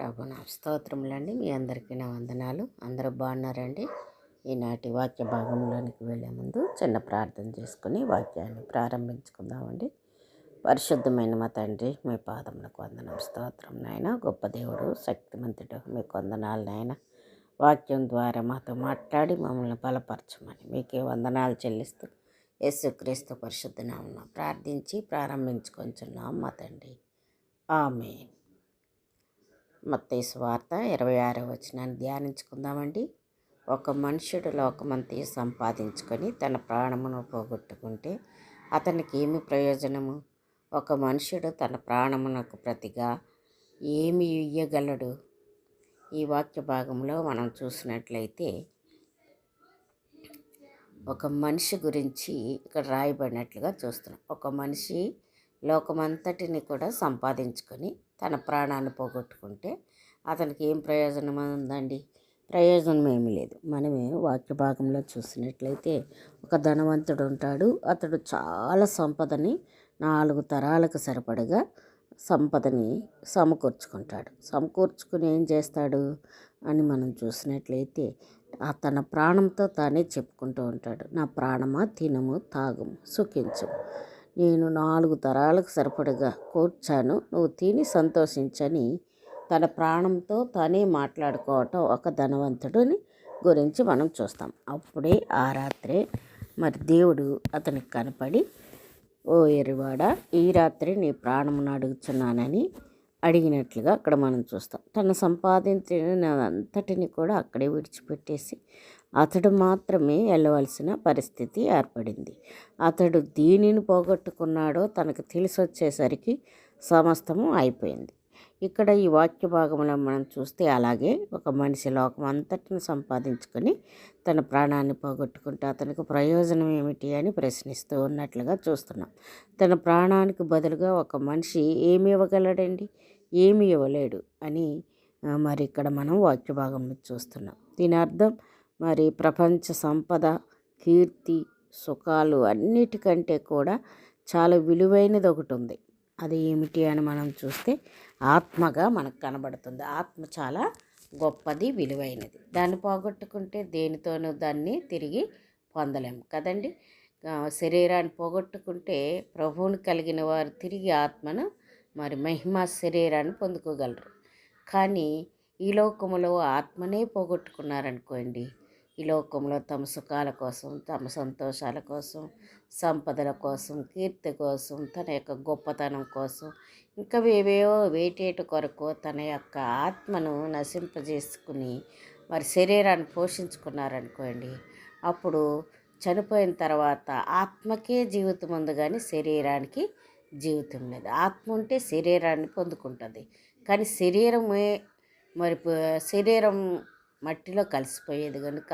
ప్రభు నా స్తోత్రములండి. మీ అందరికీ నా వందనాలు. అందరూ బాగున్నారండి? ఈనాటి వాక్య భాగంలోనికి వెళ్ళే ముందు చిన్న ప్రార్థన చేసుకుని వాక్యాన్ని ప్రారంభించుకుందామండి. పరిశుద్ధమైన మా తండ్రి మీ పాదములకు వందనం. స్తోత్రం నాయన. గొప్ప దేవుడు శక్తిమంతుడు మీకు వందనాలు నాయన. వాక్యం ద్వారా మాతో మాట్లాడి మమ్మల్ని బలపరచమని మీకే వందనాలు చెల్లిస్తూ యేసుక్రీస్తు పరిశుద్ధ ప్రార్థించి ప్రారంభించుకొంచున్నాం మా తండ్రి. ఆమె మత్తయి వార్త ఇరవై ఆరో వచనాన్ని ధ్యానించుకుందామండి. ఒక మనుషుడు లోకమంతి సంపాదించుకొని తన ప్రాణమును పోగొట్టుకుంటే అతనికి ఏమి ప్రయోజనము? ఒక మనుషుడు తన ప్రాణమునకు ప్రతిగా ఏమి ఇయ్యగలడు? ఈ వాక్య భాగంలో మనం చూసినట్లయితే ఒక మనిషి గురించి ఇక్కడ రాయబడినట్లుగా చూస్తున్నాం. ఒక మనిషి లోకమంతటిని కూడా సంపాదించుకొని తన ప్రాణాన్ని పోగొట్టుకుంటే అతనికి ఏం ప్రయోజనం ఉందండి? ప్రయోజనం ఏమీ లేదు. మనమే వాక్య భాగంలో చూసినట్లయితే ఒక ధనవంతుడు ఉంటాడు. అతడు చాలా సంపదని నాలుగు తరాలకు సరిపడగా సంపదని సమకూర్చుకుంటాడు. సమకూర్చుకుని ఏం చేస్తాడు అని మనం చూసినట్లయితే ఆ తన ప్రాణంతో తానే చెప్పుకుంటూ ఉంటాడు. నా ప్రాణమా తినము తాగము సుఖించు. నేను నాలుగు తరాలకు సరిపడగా కూర్చాను. నువ్వు తిని సంతోషించని తన ప్రాణంతో తానే మాట్లాడుకోవటం ఒక ధనవంతుడిని గురించి మనం చూస్తాం. అప్పుడే ఆ రాత్రే మరి దేవుడు అతనికి కనపడి ఓ ఎరివాడ ఈ రాత్రి నీ ప్రాణమును అడుగుతున్నానని అడిగినట్లుగా అక్కడ మనం చూస్తాం. తను సంపాదించిన అంతటిని కూడా అక్కడే విడిచిపెట్టేసి అతడు మాత్రమే వెళ్ళవలసిన పరిస్థితి ఏర్పడింది. అతడు దీనిని పోగొట్టుకున్నాడో తనకు తెలిసి వచ్చేసరికి సమస్తము అయిపోయింది. ఇక్కడ ఈ వాక్య భాగంలో మనం చూస్తే అలాగే ఒక మనిషి లోకం అంతటిని సంపాదించుకొని తన ప్రాణాన్ని పోగొట్టుకుంటే అతనికి ప్రయోజనం ఏమిటి అని ప్రశ్నిస్తూ ఉన్నట్లుగా చూస్తున్నాం. తన ప్రాణానికి బదులుగా ఒక మనిషి ఏమి ఇవ్వగలడండి ఏమి ఇవ్వలేడు అని మరి ఇక్కడ మనం వాక్య భాగంలో చూస్తున్నాం. దీని అర్థం మరి ప్రపంచ సంపద కీర్తి సుఖాలు అన్నిటికంటే కూడా చాలా విలువైనది ఒకటి ఉంది అది ఏమిటి అని మనం చూస్తే ఆత్మగా మనకు కనబడుతుంది. ఆత్మ చాలా గొప్పది విలువైనది. దాన్ని పోగొట్టుకుంటే దేనితోనూ దాన్ని తిరిగి పొందలేము కదండి? శరీరాన్ని పోగొట్టుకుంటే ప్రభువుని కలిగిన వారు తిరిగి ఆత్మను మరి మహిమ శరీరాన్ని పొందుకోగలరు. కానీ ఈ లోకములో ఆత్మనే పోగొట్టుకున్నారనుకోండి ఈ లోకంలో తమ సుఖాల కోసం తమ సంతోషాల కోసం సంపదల కోసం కీర్తి కోసం తన యొక్క గొప్పతనం కోసం ఇంకా ఏవేవో వేటేటి కొరకు తన యొక్క ఆత్మను నశింపజేసుకుని మరి శరీరాన్ని పోషించుకున్నారనుకోండి అప్పుడు చనిపోయిన తర్వాత ఆత్మకే జీవితం ఉంది కానీ శరీరానికి జీవితం లేదు. ఆత్మ ఉంటే శరీరాన్ని పొందుకుంటుంది. కానీ శరీరమే మరి శరీరం మట్టిలో కలిసిపోయేది కనుక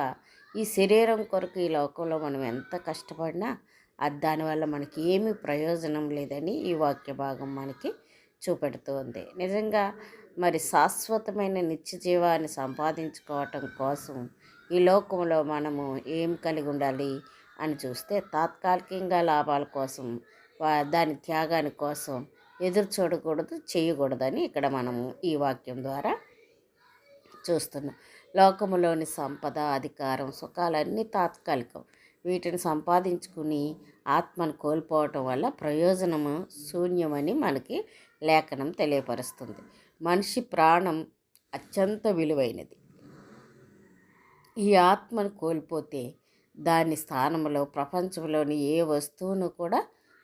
ఈ శరీరం కొరకు ఈ లోకంలో మనం ఎంత కష్టపడినా అది దానివల్ల మనకి ఏమీ ప్రయోజనం లేదని ఈ వాక్య భాగం మనకి చూపెడుతుంది నిజంగా మరి శాశ్వతమైన నిత్య జీవాన్ని సంపాదించుకోవటం కోసం ఈ లోకంలో మనము ఏం కలిగి ఉండాలి అని చూస్తే తాత్కాలికంగా లాభాల కోసం దాని త్యాగాని కోసం ఎదురు చూడకూడదు చేయకూడదని ఇక్కడ మనము ఈ వాక్యం ద్వారా చూస్తున్నాం. లోకములోని సంపద అధికారం సుఖాలన్నీ తాత్కాలికం. వీటిని సంపాదించుకుని ఆత్మను కోల్పోవటం వల్ల ప్రయోజనము శూన్యమని మనకి లేఖనం తెలియపరుస్తుంది. మనిషి ప్రాణం అత్యంత విలువైనది. ఈ ఆత్మను కోల్పోతే దాని స్థానంలో ప్రపంచంలోని ఏ వస్తువును కూడా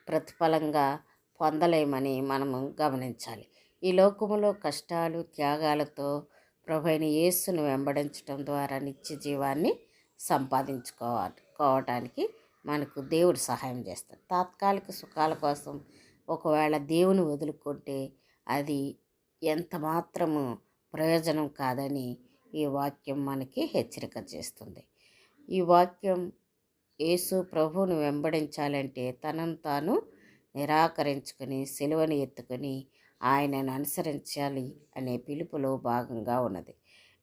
ప్రతిఫలంగా పొందలేమని మనము గమనించాలి. ఈ లోకములో కష్టాలు త్యాగాలతో ప్రభు అయిన యేసును వెంబడించడం ద్వారా నిత్య జీవాన్ని సంపాదించుకోవటానికి మనకు దేవుడు సహాయం చేస్తాడు. తాత్కాలిక సుఖాల కోసం ఒకవేళ దేవుని వదులుకుంటే అది ఎంత మాత్రము ప్రయోజనం కాదని ఈ వాక్యం మనకి హెచ్చరిక చేస్తుంది. ఈ వాక్యం యేసు ప్రభువును వెంబడించాలంటే తనను తాను నిరాకరించుకొని సెలవుని ఎత్తుకొని ఆయనను అనుసరించాలి అనే పిలుపులో భాగంగా ఉన్నది.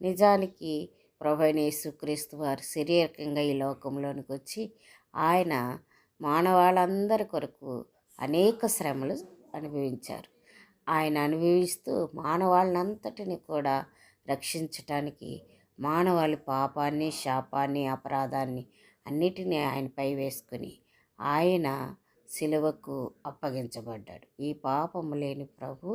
నిజానికి ప్రభనేసుక్రీస్తు వారు శరీరకంగా ఈ లోకంలోనికి వచ్చి ఆయన మానవాళ్ళందరి కొరకు అనేక శ్రమలు అనుభవించారు. ఆయన అనుభవిస్తూ మానవాళ్ళనంతటిని కూడా రక్షించటానికి మానవాళి పాపాన్ని శాపాన్ని అపరాధాన్ని అన్నిటినీ ఆయనపై వేసుకుని ఆయన సిలువకు అప్పగించబడ్డాడు. ఈ పాపము లేని ప్రభు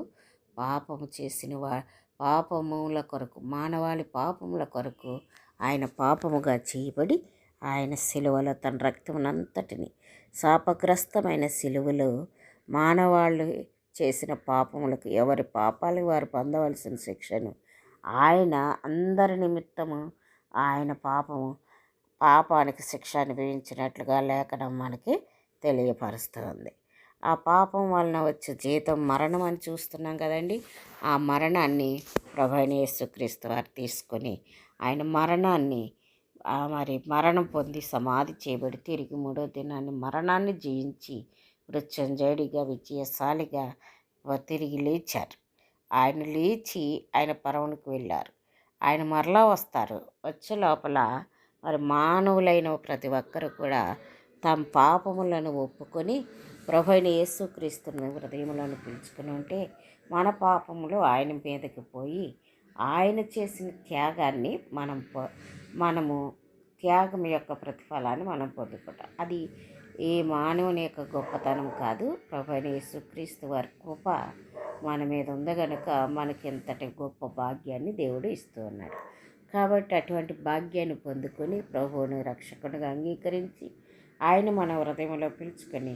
పాపము చేసిన వా పాపముల కొరకు మానవాళి పాపముల కొరకు ఆయన పాపముగా చేయబడి ఆయన సిలువలో తన రక్తమునంతటిని శాపగ్రస్తమైన సిలువలో మానవాళ్ళు చేసిన పాపములకు ఎవరి పాపాలు వారు పొందవలసిన శిక్షను ఆయన అందరి నిమిత్తము ఆయన పాపము పాపానికి శిక్ష అనుభవించినట్లుగా లేఖనం మనకి తెలియపరుస్తుంది. ఆ పాపం వలన వచ్చే జీతం మరణం అని చూస్తున్నాం కదండి. ఆ మరణాన్ని ప్రభైన యేసుక్రీస్తు వారు తీసుకొని ఆయన మరణాన్ని మరి మరణం పొంది సమాధి చేయబడి తిరిగి మూడో దినాన్ని మరణాన్ని జయించి మృత్యుంజయుడిగా విజయశాలిగా తిరిగి లేచారు. ఆయన లేచి ఆయన పరమునికి వెళ్ళారు. ఆయన మరలా వస్తారు. వచ్చే లోపల మరి మానవులైన ప్రతి ఒక్కరు కూడా తమ పాపములను ఒప్పుకొని ప్రభుని యేసుక్రీస్తుని హృదయములను పిలుచుకుని ఉంటే మన పాపములు ఆయన మీదకి పోయి ఆయన చేసిన త్యాగాన్ని మనం మనము త్యాగం యొక్క ప్రతిఫలాన్ని మనం పొందుకుంటాం. అది ఏ మానవుని యొక్క గొప్పతనం కాదు. ప్రభుని యేసుక్రీస్తు వారి కృప మన మీద ఉంది కనుక మనకి ఇంతటి గొప్ప భాగ్యాన్ని దేవుడు ఇస్తూ ఉన్నాడు. కాబట్టి అటువంటి భాగ్యాన్ని పొందుకొని ప్రభువుని రక్షకునిగా అంగీకరించి ఆయన మన హృదయంలో పిలుచుకొని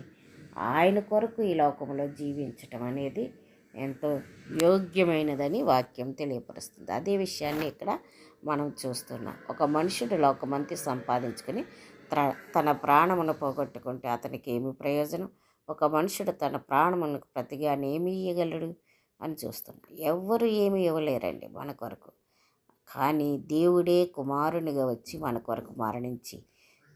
ఆయన కొరకు ఈ లోకంలో జీవించటం అనేది ఎంతో యోగ్యమైనదని వాక్యం తెలియపరుస్తుంది. అదే విషయాన్ని ఇక్కడ మనం చూస్తున్నాం. ఒక మనుషుడు లోకమంతి సంపాదించుకొని తన ప్రాణమును పోగొట్టుకుంటే అతనికి ఏమి ప్రయోజనం? ఒక మనుషుడు తన ప్రాణమునకు ప్రతిగా ఏమి ఇవ్వగలడు అని చూస్తున్నాం. ఎవ్వరు ఏమి ఇవ్వలేరండి మన కొరకు. కానీ దేవుడే కుమారునిగా వచ్చి మన కొరకు మరణించి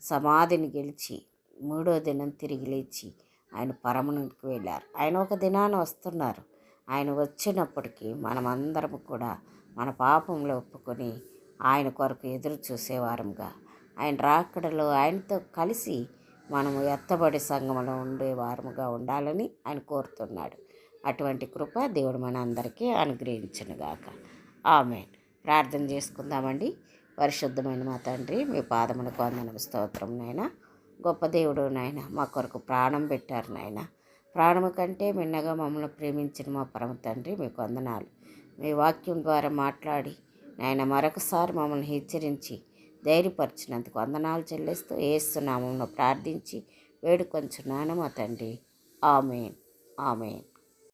సమాధిని గెలిచి మూడో దినం తిరిగి లేచి ఆయన పరమునికి వెళ్ళారు. ఆయన ఒక దినాన వస్తున్నారు. ఆయన వచ్చినప్పటికీ మనమందరం కూడా మన పాపంలో ఒప్పుకొని ఆయన కొరకు ఎదురు చూసేవారంగా ఆయన రాకడలో ఆయనతో కలిసి మనము ఎత్తబడి సంఘంలో ఉండేవారముగా ఉండాలని ఆయన కోరుతున్నాడు. అటువంటి కృప దేవుడు మన అందరికీ అనుగ్రహించనుగాక. ఆమె ప్రార్థన చేసుకుందామండి. పరిశుద్ధమైన మా తండ్రి మీ పాదములకు వందన స్తోత్రం నాయన. గొప్ప దేవుడు నాయన మా కొరకు ప్రాణం పెట్టారు నాయన. ప్రాణము కంటే మిన్నగా మమ్మల్ని ప్రేమించిన మా పరమ తండ్రి మీకు వందనాలు. మీ వాక్యం ద్వారా మాట్లాడి నాయన మరొకసారి మమ్మల్ని హెచ్చరించి ధైర్యపరిచినందుకు వందనాలు చెల్లిస్తూ ఏస్తున్నామని ప్రార్థించి వేడుకొంచున్నాను మా తండ్రి. ఆమెన్. ఆమెన్.